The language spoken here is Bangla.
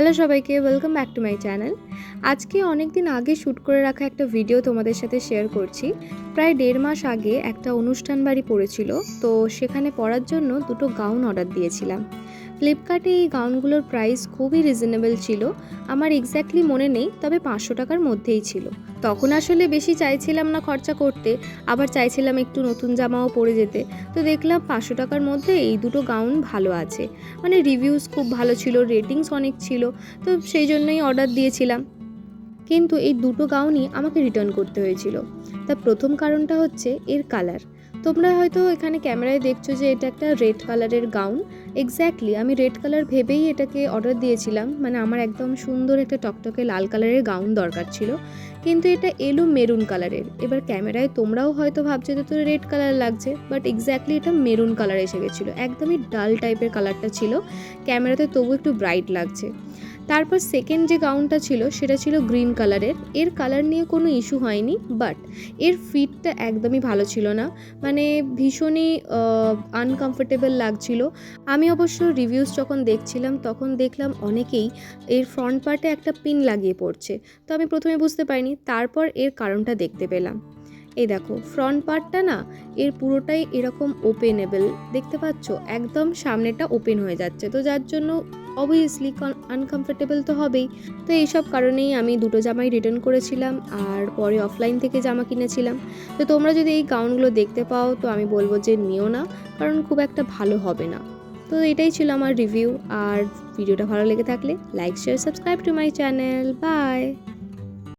হ্যালো সবাইকে welcome back to my channel আজকে অনেক দিন আগে শ্যুট করে রাখা একটা ভিডিও তোমাদের সাথে শেয়ার করছি। প্রায় দেড় মাস আগে একটা অনুষ্ঠান বাড়ি পড়েছিল, তো সেখানে পড়ার জন্য দুটো গাউন অর্ডার দিয়েছিলাম। ফ্লিপকার্টে এই গাউনগুলোর প্রাইস খুবই রিজনেবল ছিল। আমার এক্স্যাক্টলি মনে নেই, তবে পাঁচশো টাকার মধ্যেই ছিল। তখন আসলে বেশি চাইছিলাম না খরচা করতে, আবার চাইছিলাম একটু নতুন জামাও পরে যেতে। তো দেখলাম পাঁচশো টাকার মধ্যে এই দুটো গাউন ভালো আছে। মানে রিভিউস খুব ভালো ছিল রেটিংস অনেক ছিল, তো সেই জন্যই অর্ডার দিয়েছিলাম। কিন্তু এই দুটো গাউনই আমাকে রিটার্ন করতে হয়েছিল। তার প্রথম কারণটা হচ্ছে এর কালার তোমরা হয়তো এখানে ক্যামেরায় দেখছ যে এটা একটা রেড কালারের গাউন। এক্স্যাক্টলি আমি রেড কালার ভেবেই এটাকে অর্ডার দিয়েছিলাম। মানে আমার একদম সুন্দর একটা টকটকে লাল কালারের গাউন দরকার ছিল। কিন্তু এটা এলো মেরুন কালারের। এবার ক্যামেরায় তোমরাও হয়তো ভাবছ যে তো রেড কালার লাগছে। বাট এক্স্যাক্টলি এটা মেরুন কালার এসে গেছিল। একদমই ডাল টাইপের কালারটা ছিল। ক্যামেরাতে তবু একটু ব্রাইট লাগছে। তারপর সেকেন্ড যে গাউনটা ছিল, সেটা ছিল গ্রিন কালারের এর। কালার নিয়ে কোনো ইস্যু হয়নি বাট এর ফিটটা একদমই ভালো ছিল না। মানে ভীষণই আনকমফোর্টেবল লাগছিল। আমি অবশ্য রিভিউস যখন দেখছিলাম, তখন দেখলাম অনেকেই এর ফ্রন্ট পার্টে একটা পিন লাগিয়ে পড়ছে। তো আমি প্রথমে বুঝতে পারিনি, তারপর এর কারণটা দেখতে পেলাম। এই দেখো ফ্রন্ট পার্টটা না, এর পুরোটাই এরকম ওপেনেবল দেখতে পাচ্ছ? একদম সামনেটা ওপেন হয়ে যাচ্ছে। তো যার জন্য অবভিয়াসলি আনকমফোর্টেবল তো হবেই। তো এইসব কারণেই আমি দুটো জামাই রিটার্ন করেছিলাম আর পরে অফলাইন থেকে জামা কিনেছিলাম। তো তোমরা যদি এই গাউনগুলো দেখতে পাও, তো আমি বলব যে নিও না, কারণ খুব একটা ভালো হবে না। তো এটাই ছিল আমার রিভিউ আর ভিডিওটা ভালো লেগে থাকলে like share subscribe to my channel bye